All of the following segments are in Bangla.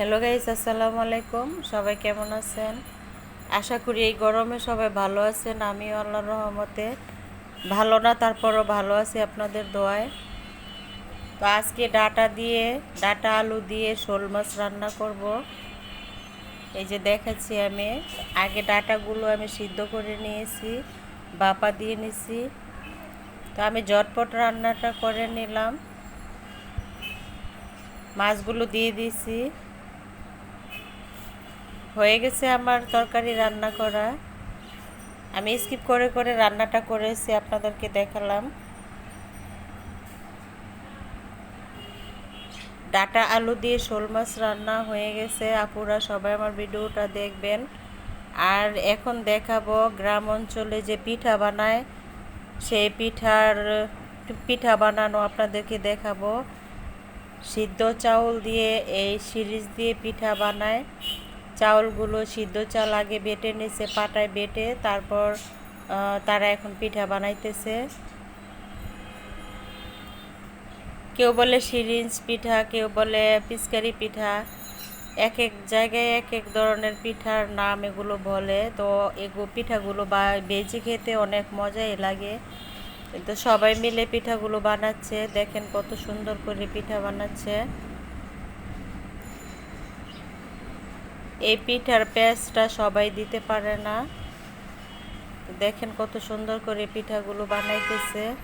হ্যালো গাইস, আসসালামু আলাইকুম। সবাই কেমন আছেন? আশা করি এই গরমে সবাই ভালো আছেন। আমিও আল্লাহর রহমতে ভালো না, তারপরও ভালো আছি আপনাদের দোয়ায়। তো আজকে ডাটা দিয়ে, ডাটা আলু দিয়ে শোল মাছ রান্না করব। এই যে দেখাচ্ছি আমি, আগে ডাটাগুলো আমি সিদ্ধ করে নিয়েছি, বাপা দিয়ে নিছি। তো আমি ঝটপট রান্নাটা করে নিলাম। মাছগুলো দিয়ে দিয়েছি হয়ে গেছে আমার তরকারি রান্না করা। আমি স্কিপ করে করে রান্নাটা করেছি, আপনাদেরকে দেখালাম। ডাটা আলু দিয়ে শোল মাছ রান্না হয়ে গেছে। আপুরা সবাই আমার ভিডিওটা দেখবেন। আর এখন দেখাবো গ্রাম অঞ্চলে যে পিঠা বানায়, সেই পিঠার পিঠা বানানো আপনাদেরকে দেখাবো। সিদ্ধ চাউল দিয়ে এই সিরিজ দিয়ে পিঠা বানায়। চাউলগুলো সিদ্ধ চাল আগে বেটে নিছে পাটায় বেটে তারপর তারা এখন পিঠা বানাইতেছে। কেউ বলে সিরিঞ্জ পিঠা, কেউ বলে পিচকারি পিঠা। এক এক জায়গায় এক এক ধরনের পিঠার নাম এগুলো বলে। তো এগুলো পিঠাগুলো বা বেজে খেতে অনেক মজাই লাগে। তো সবাই মিলে পিঠাগুলো বানাচ্ছে, দেখেন কত সুন্দর করে পিঠা বানাচ্ছে। এই পিঠার পেঁয়াজটা সবাই দিতে পারে না। দেখেন কত সুন্দর করে পিঠাগুলো বানাইতেছে।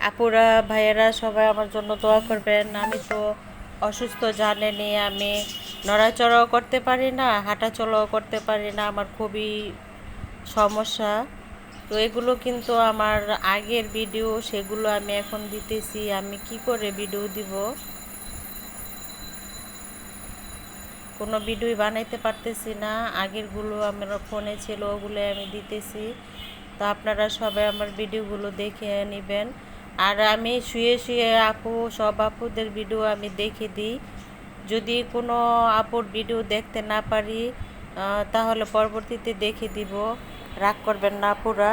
আপুরা, ভাইয়েরা সবাই আমার জন্য দোয়া করবেন। আমি তো অসুস্থ জানেনি আমি। নড়াচড়াও করতে পারি না, হাঁটাচলাও করতে পারি না। আমার খুবই সমস্যা। তো এগুলো কিন্তু আমার আগের ভিডিও, সেগুলো আমি এখন দিতেছি। আমি কি করে ভিডিও দিব? কোনো ভিডিও বানাইতে পারতেছি না। আগেরগুলো আমার ফোনে ছিল, ওগুলো আমি দিতেছি। তো আপনারা সবাই আমার ভিডিওগুলো দেখে নেবেন। আর আমি শুয়ে শুয়ে আপু, সব আপুদের ভিডিও আমি দেখে দিই। যদি কোনো আপুর ভিডিও দেখতে না পারি তাহলে পরবর্তীতে দেখে দিব। রাগ করবেন না আপুরা।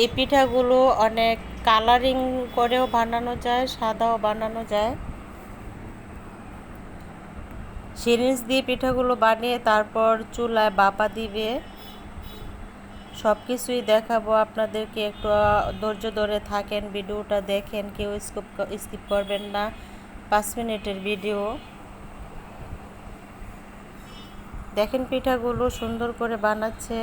এই পিঠাগুলো অনেক কালারিং করেও বানানো যায়, সাদাও বানানো যায়। সিরিঞ্জ দিয়ে পিঠাগুলো বানিয়ে তারপর চুলায় বাপা দিবে। সব কিছুই দেখাবো আপনাদেরকে। একটু ধৈর্য ধরে থাকেন, ভিডিওটা দেখেন, কেউ স্কিপ স্কিপ করবেন না। পাঁচ মিনিটের ভিডিও। দেখেন পিঠাগুলো সুন্দর করে বানাচ্ছে।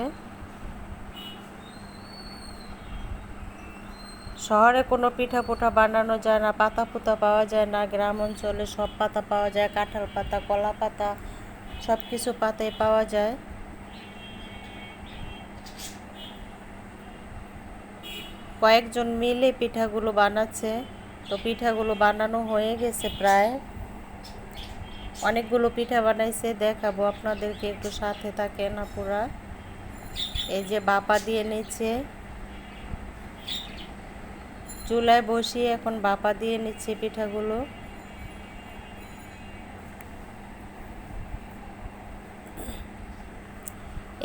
শহরে কোনো পিঠা পোঠা বানানো যায় না পাতা পোতা পাওয়া যায় না, গ্রাম অঞ্চলে সব পাতা পাওয়া যায়, কাঁঠাল পাতা, কলা পাতা, সব কিছু পাতায় পাওয়া যায়। কয়েকজন মিলে পিঠাগুলো বানাচ্ছে, তো পিঠাগুলো বানানো হয়ে গেছে প্রায়। অনেকগুলো পিঠা বানাইছে, দেখাবো আপনাদেরকে একটু সাথে থাকেন আপুরা। এই যে বাপা দিয়ে নিচ্ছে। চুলায় বসিয়ে এখন বাপা দিয়ে নিচ্ছে পিঠাগুলো।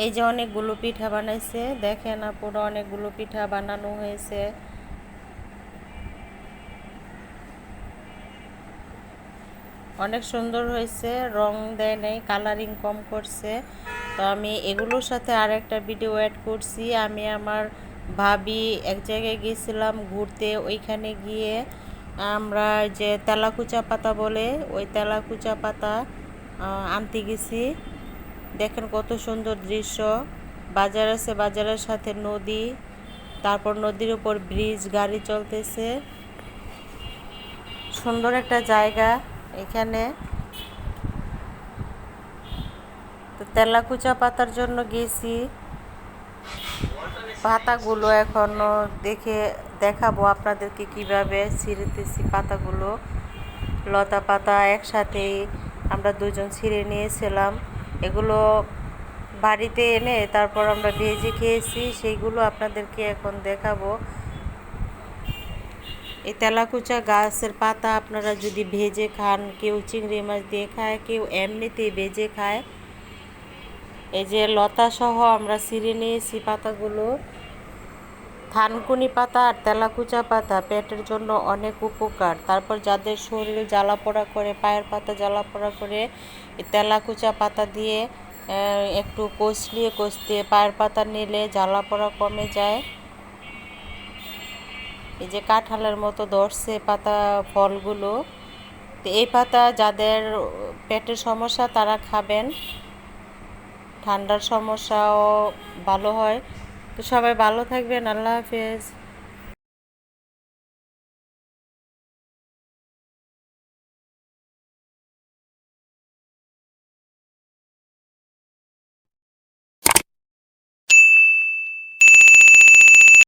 এই যে অনেকগুলো পিঠা বানাইছে, দেখেন পুরো অনেকগুলো পিঠা বানানো হয়েছে। অনেক সুন্দর হয়েছে, রং দেয় নাই কালারিং কম করছে। তো আমি এগুলোর সাথে আর একটা ভিডিও অ্যাড করছি। আমি আমার ভাবি এক জায়গায় গিয়েছিলাম ঘুরতে, ওইখানে গিয়ে আমরা যে তেলাকুচা পাতা বলে, ওই তেলাকুচা পাতা আনতে গেছি। দেখেন কত সুন্দর দৃশ্য। বাজার আছে, বাজারের সাথে নদী, তারপর নদীর উপর ব্রিজ, গাড়ি চলতেছে। সুন্দর একটা জায়গা এখানে। তো তেলাকুচা পাতার জন্য গেছি। পাতাগুলো এখনও দেখে দেখাবো আপনাদেরকে কীভাবে ছিঁড়তেছি পাতাগুলো। লতা পাতা একসাথেই আমরা দুজন ছিঁড়ে নিয়েছিলাম। এগুলো বাড়িতে এনে তারপর আমরা ভেজে খেয়েছি, সেইগুলো আপনাদেরকে এখন দেখাবো। এই তেলাকুচা গাছের পাতা আপনারা যদি ভেজে খান, কেউ চিংড়ি মাছ দিয়ে খায়, কেউ এমনিতেই ভেজে খায়। এই যে লতা সহ আমরা ছিঁড়ে নিয়েছি পাতাগুলো থানকুনি পাতা আর তেলাকুচা পাতা পেটের জন্য অনেক উপকার। তারপর যাদের শরীর জ্বালা পোড়া করে, পায়ের পাতা জ্বালা পোড়া করে তেলাকুচা পাতা দিয়ে একটু কষলিয়ে কষতে, পায়ের পাতা নিলে জ্বালা পোড়া কমে যায়। এই যে কাঁঠালের মতো ধরছে পাতা ফলগুলো। তো এই পাতা যাদের পেটের সমস্যা তারা খাবেন। ঠান্ডার সমস্যাও ভালো হয়। তো সবাই ভালো থাকবেন আল্লাহ হাফেজ।